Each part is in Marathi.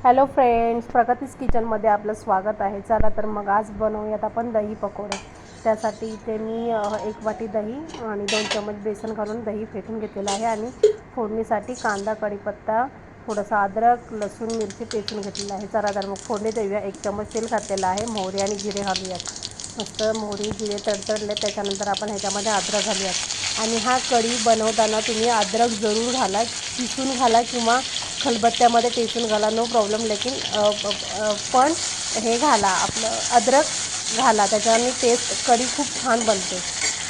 हॅलो फ्रेंड्स प्रगतीस किचनमध्ये आपलं स्वागत आहे. चला तर मग आज बनवूयात आपण दही पकोडे. त्यासाठी इथे मी एक वाटी दही आणि दोन चमच बेसन घालून दही फेटून घेतलेलं आहे आणि फोडणीसाठी कांदा कढीपत्ता थोडंसं अद्रक लसूण मिरची पेचून घेतलेलं आहे. चला तर मग फोडणी देऊया. एक चमच तेल घातलेलं आहे. मोहरी आणि जिरे घालूयात. मस्त मोहरी जिरे तडतडले. त्याच्यानंतर आपण ह्याच्यामध्ये अद्रक घालूयात. आणि हा कढी बनवताना तुम्ही अद्रक जरूर घाला. किसून घाला किंवा खलबत्त्यामध्ये टेचून घाला नो प्रॉब्लेम लेकिन पण हे घाला आपलं अद्रक घाला त्याच्याने टेस्ट कढी खूप छान बनते.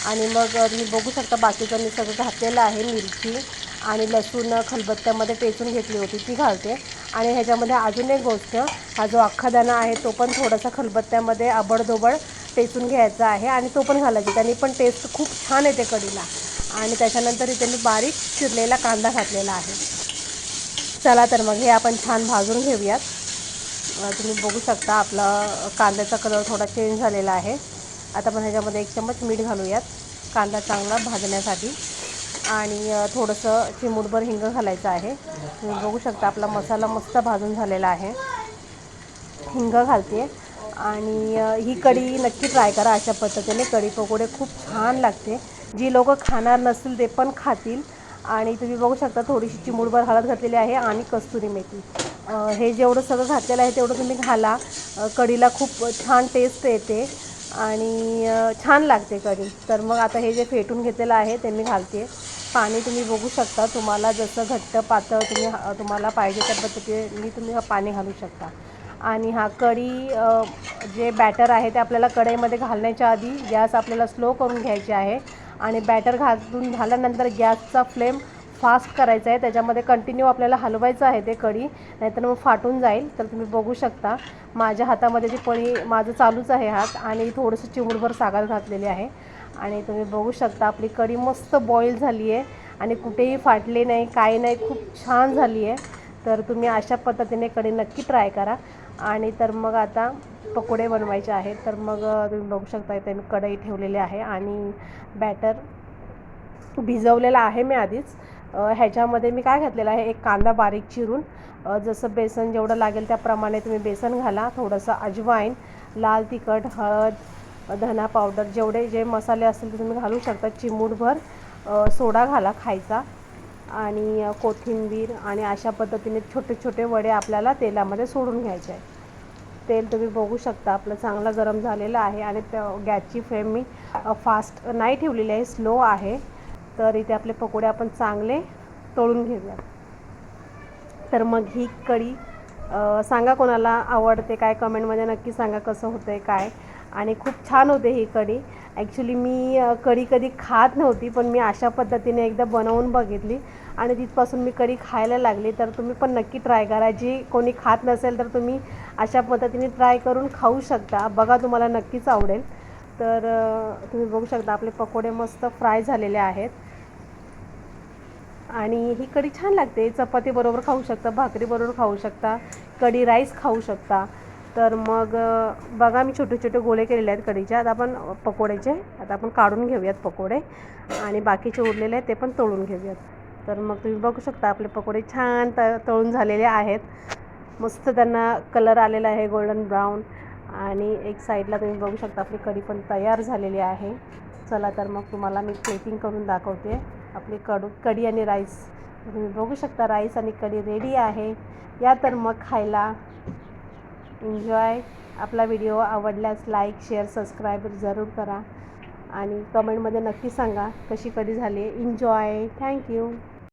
आणि मग मी तुम्ही बघू शकता बाकीचं मी सगळं घातलेलं आहे मिरची आणि लसूण खलबत्त्यामध्ये टेचून घेतली होती ती घालते. आणि ह्याच्यामध्ये अजून एक गोष्ट हा जो अख्खा दाणा आहे तो पण थोडासा खलबत्त्यामध्ये आबडधोबड टेचून घ्यायचा आहे आणि तो पण घालायचा त्याने पण टेस्ट खूप छान येते कढीला. आणि त्याच्यानंतर इथे मी बारीक चिरलेला कांदा घातलेला आहे. चला तर मग हे आपण छान भाजून घेऊयात. तुम्ही बघू शकता आपला कांद्याचा कलर थोडा चेंज झालेला आहे. आता आपण ह्याच्यामध्ये एक चम्मच मीठ घालूयात कांदा चांगला भाजण्यासाठी. आणि थोडंसं चिमूटभर हिंग घालायचं आहे. तुम्ही बघू शकता आपला मसाला मस्त भाजून झालेला आहे. हिंग घालते. आणि ही कढी नक्की ट्राय करा अशा पद्धतीने. कढी पकोडे खूप छान लागते. जी लोक खाणार नसतील ते पण खातील. आणि तुम्ही बघू शकता थोडीशी चिमूडभर हळद घातलेली आहे आणि कस्तुरी मेथी. हे जेवढं सगळं घातलेलं आहे तेवढं तुम्ही घाला. कढीला खूप छान टेस्ट येते आणि छान लागते कढी. तर मग आता हे जे फेटून घेतलेलं आहे ते मी घालते. पाणी तुम्ही बघू शकता तुम्हाला जसं घट्ट पातळ तुम्ही तुम्हाला पाहिजे त्या पद्धतीने तुम्ही पाणी घालू शकता. आणि हा कढी जे बॅटर आहे ते आपल्याला कढईमध्ये घालण्याच्या आधी गॅस आपल्याला स्लो करून घ्यायचे आहे. आणि बॅटर घालून झाल्यानंतर गॅसचा फ्लेम फास्ट करायचा आहे. त्याच्यामध्ये कंटिन्यू आपल्याला हलवायचं आहे ते कढी. नाहीतर मग फाटून जाईल. तर तुम्ही बघू शकता. माझ्या हातामध्ये जी पळी माझं चालूच आहे हात आणि थोडंसं चिमूटभर सागर घातलेली आहे. आणि तुम्ही बघू शकता आपली कढी मस्त बॉईल झाली आहे. आणि कुठेही फाटली नाही काही नाही खूप छान झाली आहे. तर तुम्ही अशा पद्धतीने कढी नक्की ट्राय करा. आणि तर मग आता पकोडे बनवायचे आहेत तर मग तुम्ही बघू शकता इथे मी कढई ठेवलेली आहे आणि बॅटर भिजवलेला आहे मी आधीच. ह्याच्यामध्ये मी काय घातलेलं आहे एक कांदा बारीक चिरून जसं बेसन जेवढं लागेल त्याप्रमाणे तुम्ही बेसन घाला थोडंसं अजवाईन लाल तिखट हळद धना पावडर जेवढे जे मसाले असतील ते तुम्ही घालू शकता. चिमूटभर सोडा घाला खायचा आणि कोथिंबीर आणि अशा पद्धतीने छोटे छोटे वडे आपल्याला तेलामध्ये सोडून घ्यायचे आहे तेल तुम्ही बघू शकता. आपलं चांगलं गरम झालेलं आहे आणि त्या गॅसची फ्लेम मी फास्ट नाही ठेवलेली आहे स्लो आहे. तर इथे आपले पकोडे आपण चांगले तळून घेऊया तर मग ही कढी सांगा कोणाला आवडते काय कमेंटमध्ये नक्की सांगा कसं होतं आहे काय? आणि खूप छान होते ही कढी. ॲक्च्युली मी कढी कधी खात नव्हती पण मी अशा पद्धतीने एकदा बनवून बघितली. आणि तिथपासून मी कढी खायला लागली. तर तुम्ही पण नक्की ट्राय करा. जी कोणी खात नसेल तर तुम्ही अशा पद्धतीने ट्राय करून खाऊ शकता. बघा तुम्हाला नक्कीच आवडेल. तर तुम्ही बघू शकता आपले पकोडे मस्त फ्राय झालेले आहेत. आणि ही कढी छान लागते. चपाती बरोबर खाऊ शकता भाकरी बरोबर खाऊ शकता कढी राईस खाऊ शकता. तर मग बघा मी छोटे छोटे गोळे केलेले आहेत कढीचे. आता आपण पकोड्याचे. आता आपण काढून घेऊयात पकोडे. आणि बाकीचे उरलेले आहेत ते पण तळून घेऊयात. तर मग तुम्ही बघू शकता आपले पकोडे छान त तळून झालेले आहेत. मस्त त्यांना कलर आलेला आहे गोल्डन ब्राऊन. आणि एक साईडला तुम्ही बघू शकता आपली कढी पण तयार झालेली आहे. चला तर मग तुम्हाला मी प्लेटिंग करून दाखवते. आपली कडू कढी आणि राईस. तुम्ही बघू शकता राईस आणि कढी रेडी आहे. या तर मग खायला. एन्जॉय आपला व्हिडिओ आवडल्यास लाईक शेअर सबस्क्राईब जरूर करा. आणि कमेंटमध्ये नक्की सांगा कशी कधी झाली. Enjoy thank you